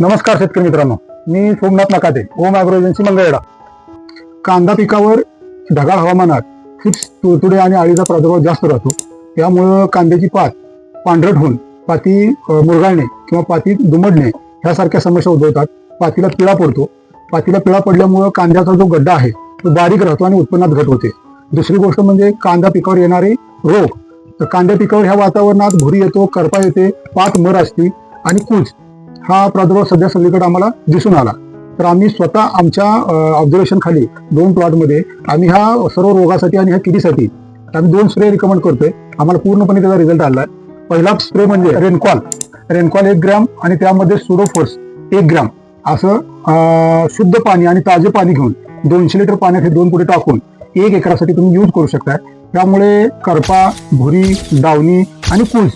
नमस्कार शेतकरी मित्रांनो. मी सोमनाथ नकाते ओम अॅग्रो एजन्सी मंगळवेढा. कांदा पिकावर ढगाळ हवामानात फिक्स तुडतुडे आणि अळीचा प्रादुर्भाव जास्त राहतो. त्यामुळं कांद्याची पात पांढरट होऊन पाती मुरगाळणे किंवा पाती दुमडणे ह्यासारख्या समस्या उद्भवतात. पातीला पिळा पडतो. पातीला पिळा पडल्यामुळं कांद्याचा जो गड्डा आहे तो बारीक राहतो आणि उत्पन्नात घट होते. दुसरी गोष्ट म्हणजे कांदा पिकावर येणारे रोग. तर कांद्या पिकावर ह्या वातावरणात भुरी येतो करपा येते पात मर असते आणि कूज. हा प्रादुर्भाव सध्या सगळीकडे आम्हाला दिसून आला. तर आम्ही स्वतः आमच्या ऑब्झर्वेशन खाली दोन प्लॉटमध्ये आम्ही ह्या सर्व रोगासाठी आणि ह्या किडीसाठी आम्ही दोन स्प्रे रिकमेंड करतोय. आम्हाला पूर्णपणे त्याचा रिझल्ट आला आहे पहिला स्प्रे म्हणजे रेनकॉल रेनकॉल एक ग्रॅम आणि त्यामध्ये सुडोफोर्स एक ग्रॅम असं शुद्ध पाणी आणि ताजे पाणी घेऊन दोनशे लिटर पाण्यात हे दोन पुढे टाकून एक एकरासाठी तुम्ही यूज करू शकता त्यामुळे करपा भुरी डावणी आणि कुल्स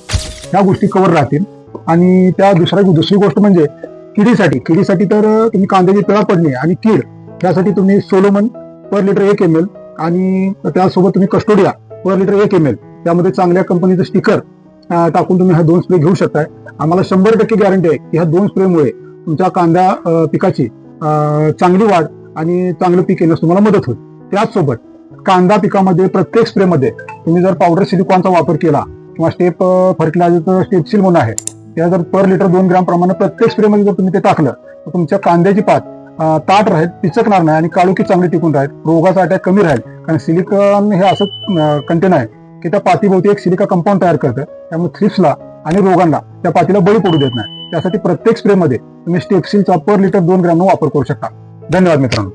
ह्या गोष्टी कव्हर राहतील. आणि त्या दुसऱ्या दुसरी गोष्ट म्हणजे किडीसाठी. किडीसाठी तर तुम्ही कांद्याची पिळा पडणे आणि कीड यासाठी तुम्ही सोलोमन पर लिटर एक एम एल आणि त्यासोबत तुम्ही कस्टोडिया पर लिटर एक एम एल त्यामध्ये चांगल्या कंपनीचं स्टिकर टाकून तुम्ही हा दोन स्प्रे घेऊ शकताय. आम्हाला शंभर टक्के गॅरंटी आहे की ह्या दोन स्प्रेमुळे तुमच्या कांदा पिकाची चांगली वाढ आणि चांगलं पीक येण्यास तुम्हाला मदत होईल. त्याचसोबत कांदा पिकामध्ये प्रत्येक स्प्रेमध्ये तुम्ही जर पावडर सिलिकॉनचा वापर केला किंवा स्टेप फर्टिलायझरचं स्टेपशील म्हणून आहे त्या जर पर लिटर दोन ग्राम प्रमाणे प्रत्येक स्प्रेमध्ये जर तुम्ही ते टाकलं तर तुमच्या कांद्याची पात ताट राहील पिचकणार नाही आणि काळुकी चांगली टिकून राहील रोगाचा अटॅक कमी राहील. कारण सिलिकॉन हे असं कंटेन आहे की त्या पातीभोवती एक सिलिका कंपाऊंड तयार करतं. त्यामुळे थ्रिप्सला आणि रोगांना त्या पातीला बळी पडू देत नाही. त्यासाठी प्रत्येक स्प्रेमध्ये तुम्ही स्टेपसिलचा पर लिटर दोन ग्रॅमनं वापर करू शकता. धन्यवाद मित्रांनो.